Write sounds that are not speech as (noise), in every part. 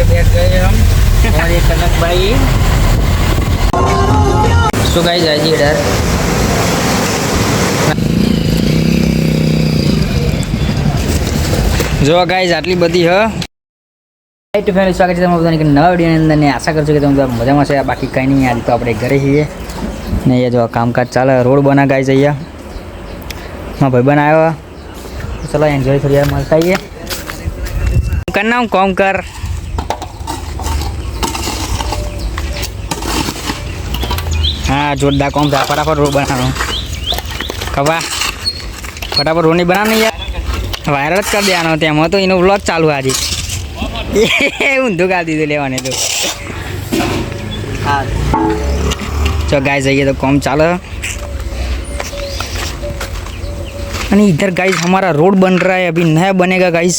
पे बैठ गए हम और ये कनक भाई सो गाइस आज इधर જો ગાઈઝ આટલી બધી હ રાઈટ ફેમિલી સ્વાગત છે તમારું બધાની એક નવા વિડીયોની અંદર ને આશા કરું છું કે તમે બધા મજામાં છે બાકી કંઈ નહીં આજે તો આપણે ઘરે છીએ ને અહીંયા જો કામકાજ ચાલે રોડ બના ગાઈઝ અહીંયા મારા ભાઈ બન આવ્યો ચલો એન્જોય થોડી વાર મળતા આવીએ કર નામ કોમ કર હા જોરદાર કોમ થાય ફટાફટ રોડ બનાવવાનો કબા ફટાફટ રોડ નહીં બનાવવાની યાર વાયરલ જ કરી દેવાનો તેમાં તો એનો વ્લોગ ચાલુ આજે (laughs) એ ઊંધું કાઢી દીધું લેવાને તો હા चलो गाइस आइए तो कॉम चालू है અને इधर गाइस हमारा रोड बन रहा है अभी नया बनेगा गाइस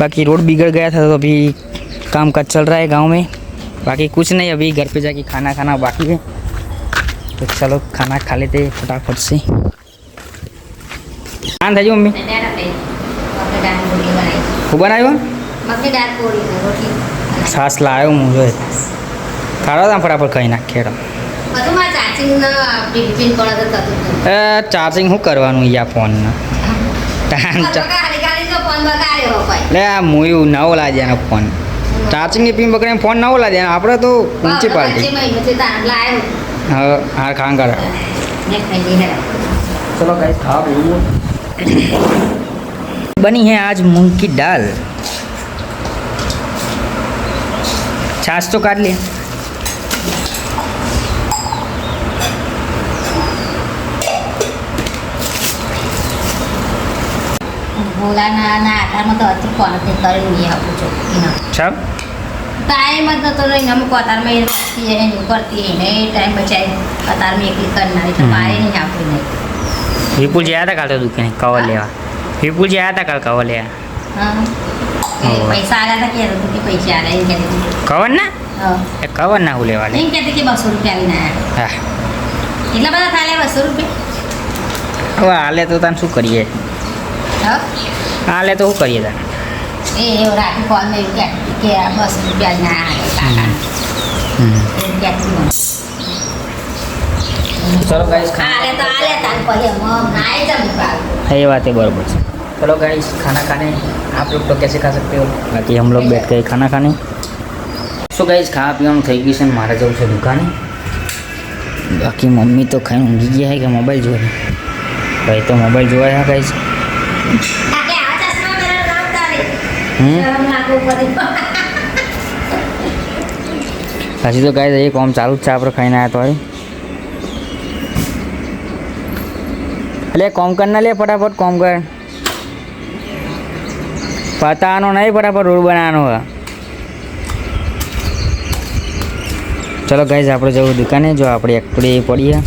बाकी रोड बिगड़ गया था तो अभी काम काज चल रहा है गांव में बाकी कुछ नहीं अभी घर पे जाके खाना खाना बाकी है तो चलो खाना खा लेते हैं फटाफट से हाँ था जी मम्मी હું બનાવ્યો છાસ લાવ્યો હું જોઈ ખાડો તા ફટાફટ ખાઈ નાખીએ હેડો. એ ચાર્જિંગ શું કરવાનું યા ફોનના લે આ મુયું નવો લાગ્યાનો ફોન ચાર્જિંગની પિન પકડીને ફોન ના ઓલા દે આપણે તો ઊંચી પાર્ટી હા હા ખાંગ ચલો બની હે આજ મૂંગ કી દાલ. છાશ તો કાઢ લે. બોલાના આધારમાં તો હજી કોન્ટેક કરીને લઈ આવું છું છાપ ટાઈમ જ નતો અમુક અતારમાં એ રાખતી એને ઉપરથી એને ટાઈમ બચાવી અતારમાં એકલી કરનારી મારે નહીં આપવું નહીં વિપુલજી આવ્યા હતા કાલે દુકાને કવર લેવા વિપુલજી આવ્યા હતા કાલે કવર લેવા હા પૈસા આવ્યા હતા કે રૂપિયા પૈસા આવ્યા એમ કહેતી કવર ના એ કવર ના હું લેવા એમ કહેતી કે બસો રૂપિયા આવીને એટલા બધા થાય બસો રૂપિયા હવે હાલે તો તને શું કરીએ હા હાલે તો શું કરીએ તને એ એવું રાતે કોલમાં એવું કહેતી હતી કે આ બસો રૂપિયા આવીને આવ્યા કાકા હમ. એવું કહેતી મને. ચલો ગાઈસ આલે તો આલે તાન પછી મમ નાય જમ બાલ है ये बात है बराबर से चलो गाइस खाना खाने आप लोग तो कैसे खा सकते हो बाकी हम लोग बैठ गए खाना खाने સો ગાઈસ ખાવા પીવાનું થઈ ગયું છે ને મારે જવું છે દુકાને બાકી મમ્મી તો ખાઈ ઊંઘી ગયા છે કે મોબાઈલ જોવે ભાઈ તો મોબાઈલ જોવાય હા ગાઈસ પછી તો ગાઈસ એ કોમ ચાલુ જ છે આપણે ખાઈને આવ્યા તો. એટલે કોમ કર ના લે ફટાફટ કોમ કર પતાવાનો નહીં, ફટાફટ રોડ બનાવવાનો હોય. ચલો ગાઈઝ આપણે જવું દુકાને, જો આપણે એકડી પડીએ.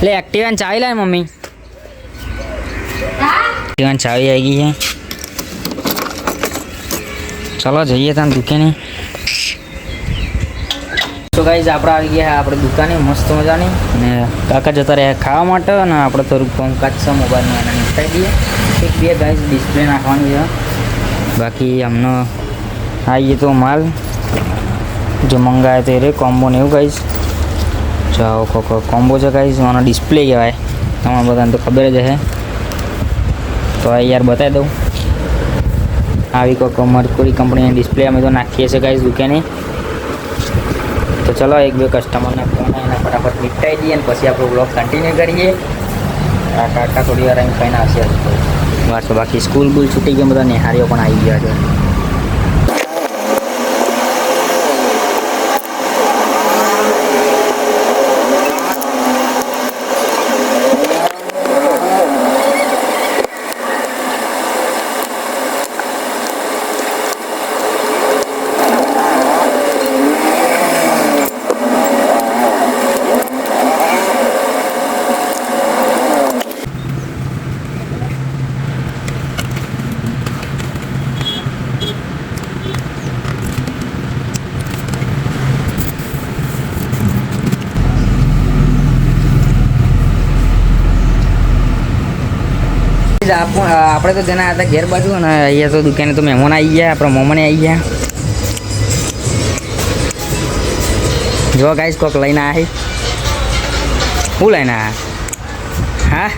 એટલે એક્ટિવા ચાવી લાય મમ્મી હા ચાવી આવી ગઈ છે ચલો જઈએ ત્યાં દુકાને તો ગાઈઝ આપણે આવી ગયા આપણે દુકાને મસ્ત મજાની ને કાકા જતા રહ્યા ખાવા માટે અને આપણે થોડુંક કોમકાજ છે મોબાઈલમાં એને નીકળી દઈએ એક બે ગાઈઝ ડિસ્પ્લે નાખવાની છે બાકી અમને આવીએ તો માલ જો મંગાવે તો રે કોમ્બો ને એવું ગાઈઝ જાઓ કોકો કોમ્બો છે ગાઈઝ મને ડિસ્પ્લે કહેવાય. તમારા બધાને તો ખબર જ હશે તો આ યાર બતાવી દઉં. આવી કોઈક મરકુરી કંપનીની ડિસ્પ્લે અમે તો નાખીએ છીએ ગાઈઝ દુકાને. તો ચલો એક બે કસ્ટમરને ફોન આવીને ફટાફટ નિપટાઈ દઈએ અને પછી આપણો બ્લોગ કન્ટિન્યુ કરીએ. આ કાકા થોડી વાર અહીં ખાઈને આવશે. બસ તો બાકી સ્કૂલ બુલ છૂટી ગઈ બધા નિહારીઓ પણ આવી ગયા છે. જ આપણે તો જેના હતા ઘેર બાજુ અને અહીંયા તો દુકાને તો મહેમાન આવી ગયા, આપણા મોમને આવી ગયા. જો ગાઈશ કોક લઈને આવી હું. લઈને આ હા?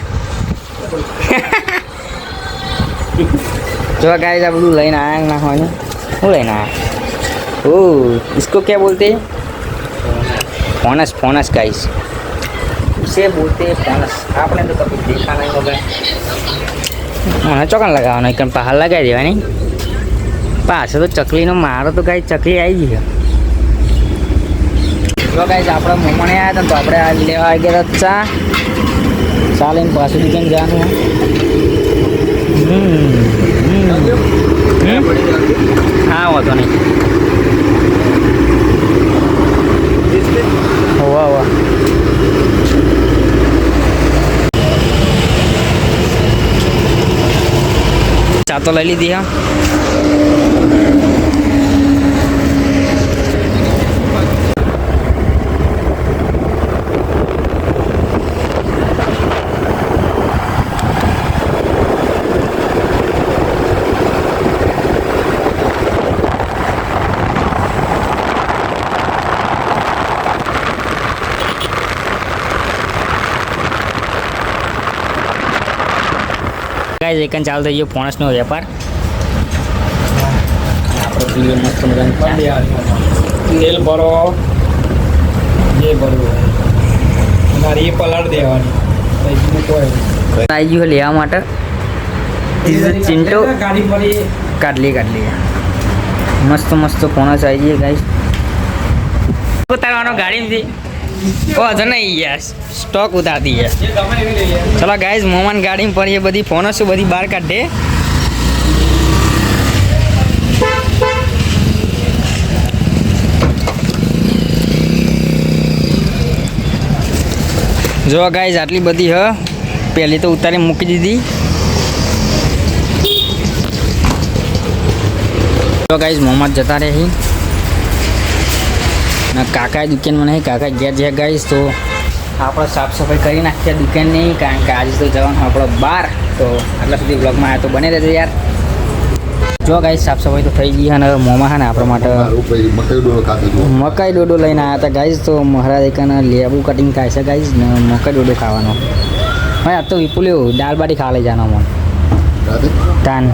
(laughs) જો ગાઈશ આ બધું લઈને આવ્યા ના હોય હું લઈને આ ઓ ઇસકો ક્યાં બોલતે ફોનસ ફોનસ ગાઈશ गाइस इसे बोलते हैं फोनस आपने तो कभी देखा नहीं होगा મને ચોકન લગાવવાનો એક પહાડ લગાવી દેવાની પાછળ તો ચકલીનો મારો તો કાંઈ ચકલી આવી ગઈ જો ગાઈસ આપણે મમણે આવ્યા હતા તો આપણે આ લેવા આવી ગયા હતા ચા ચા લઈને પાછું દુકાન જવાનું હમ હમ. હમ હા વાંધો નહીં ચા તો લઈ લીધી હા ગાઈઝ એકન ચાલુ થઈ ગયો પોણસનો વેપાર. તેલ ભરો. એ ભરવું મારે એ પલાળ દેવાની. આવી ગયું લેવા માટે. ચિંટો. કાઢલી કાઢલી મસ્ત મસ્ત પોણસ આવી ગઈ ગાઈઝ ઉતારવાનો ગાડીમાંથી ઓ નહીં યાર સ્ટોક ઉતારતી લે ચલો ગાઈઝ મોમાન ગાડી પર એ બધી શું બધી બહાર કાઢે જો ગાઈઝ આટલી બધી હ પહેલી તો ઉતારી મૂકી દીધી. જો ગાઈઝ મોહમ્મદ જતા રહે ના કાકા દુકાનમાં નહીં કાકા ઘેર જ્યાં ગાઈશ તો આપણે સાફ સફાઈ કરી નાખીએ દુકાનની કારણ કે આજે તો જવાનું આપણો બહાર તો આટલા સુધી બ્લોગમાં આવ્યા તો બને રહેજો યાર. જો ગાઈશ સાફ સફાઈ તો થઈ ગઈ અને મોમાં છે ને આપણા માટે મકાઈ ડોડો લઈને આવ્યા હતા ગાઈશ તો મહારાજ એકાને લેબુ કટિંગ થાય છે ગાઈશ ને મકાઈ ડોડો ખાવાનો. ભાઈ આ તો વિપુલ એવું દાળ બાટી ખાવા લઈ જવાનો મન તાન.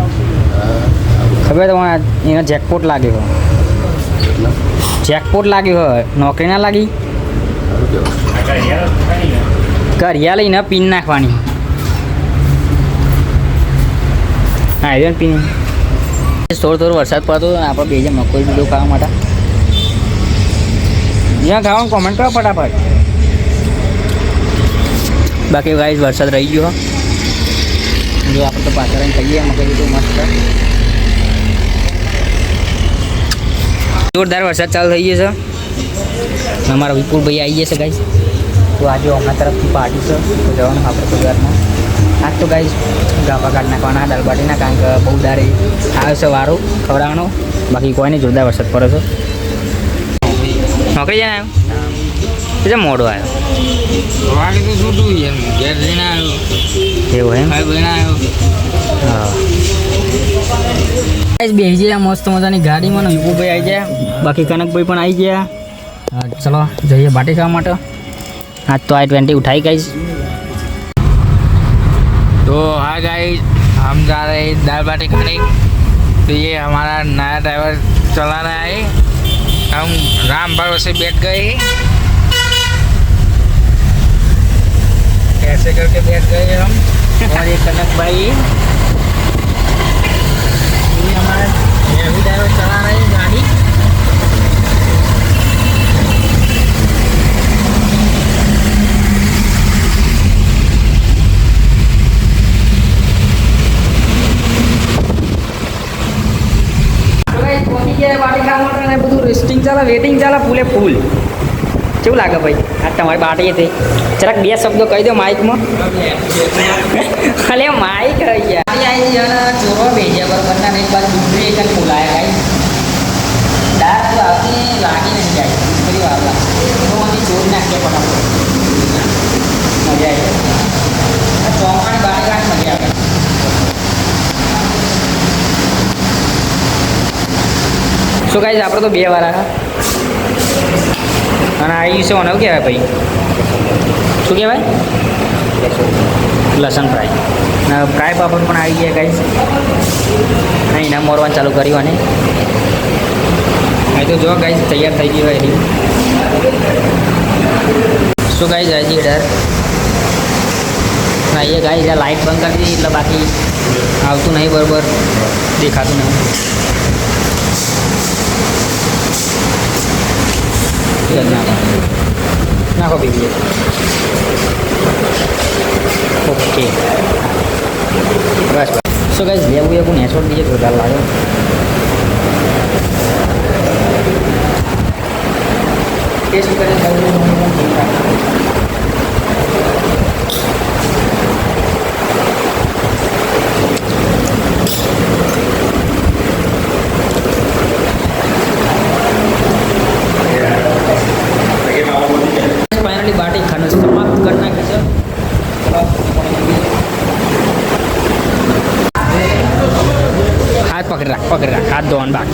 ખબર તમારે એનો જેકપોટ લાગ્યો કેટલા? જેકપોટ લાગ્યો હોય, નોકરી ના લાગી? કરિયા લઈને પિન નાખવાની. હા, એ પિન. થોડો થોડો વરસાદ પડતો હતો આપણે બે જે મકોઈ બીજો ખાવા માટે. જ્યાં ખાવાનું કોમેન્ટ કરો ફટાફટ. બાકી ગાઈસ વરસાદ રહી ગયો. જો આપણે તો પાછળ કહીએ મકોઈ બીજું મસ્ત. જોરદાર વરસાદ ચાલુ થઈ ગયો છે. અમારા વિપુલભાઈ આવી ગયા છે ગાઈસ તો આજે અમારા તરફથી પાર્ટી છે તો જવાનું આપણે પરિવારમાં. આજ તો ગાઈસ ગાભા કાઢ નાખવાના દાળ બાટીના કારણ કે બહુ દારે આવે છે વારો ખવડાવવાનો. બાકી કોઈ નહીં જોરદાર વરસાદ પડે છે. નોકરી જાય આવ્યો મોડો આવ્યો. આવ્યો. એવું એમ? આવ્યો. બેસી ગયા મસ્ત મજાની ગાડીમાં ને વિપુભાઈ આવી ગયા બાકી કનકભાઈ પણ આવી ગયા હા, ચલો જઈએ બાટી ખાવા માટે આજ તો આઈ ટ્વેન્ટી ઉઠાઈ ગઈ तो हाँ गाइस हम जा रहे हैं दाल बाटी खाने तो ये हमारा नया ड्राइवर चला रहा है हम राम भरोसे बैठ गए कैसे करके बैठ गए हम और ये कनक भाई ये अभी ड्राइवर चला रहे हैं गाड़ी બધું રેસ્ટિંગ ચાલે વેટિંગ ચાલે ફૂલે ફૂલ કેવું લાગે ભાઈ? આ તમારી બાટી હતી જરાક બે શબ્દો કહી દો માઇકમાં. અલે માઇક ચોરો ભેજ્યા પર બંને એક બાજુ દૂધે એક બોલાયા ભાઈ. તો આવતી લાગી નથી જાય. ફરી વાર લાગે. ચોર નાખીએ ફટાફટ. મજા આવી. ચોમાણી બાટી મજા આવે. શું કાંઈ આપણે તો બે વાર આવ્યા અને આ છે એવું કહેવાય ભાઈ? શું કહેવાય લસણ ફ્રાય. અને ફ્રાય પાપડ પણ આવી ગયા ગાઈસ અને એના મોરવાનું ચાલુ કર્યું અને અહીં તો જો ગાઈસ તૈયાર થઈ ગયું એની. શું ગાઈસ છે ડર? ના એ ગાઈસ લાઇટ બંધ કરી દીધી, એટલે બાકી આવતું નહીં બરોબર. દેખાતું નહીં એક જ નાખો નાખો બીજી ઓકે બસ સો ગાઈસ લેવું એવું દીજે તો વધારે લાગે ટેસ્ટ કરીને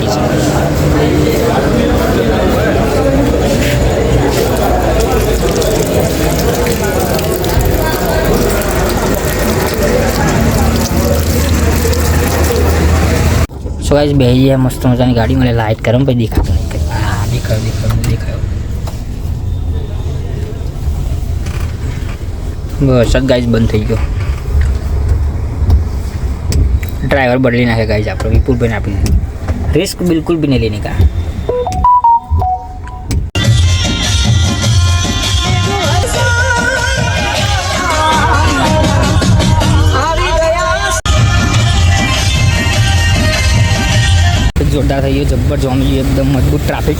બાકી છે સો જઈએ મસ્ત મજાની ગાડી મને લાઇટ કરો, પછી દેખાતો નહીં. હા, દેખાયો દેખાયો દેખાયો. બસ જ ગાઈસ બંધ થઈ ગયો. ડ્રાઈવર બદલી નાખે ગાઈસ આપણે વિપુલભાઈને આપી દીધું રિસ્ક બિલકુલ भी नहीं लेने का જોરદાર થઈ ગયો જબ્બર જોવાનું એકદમ મજબૂત ટ્રાફિક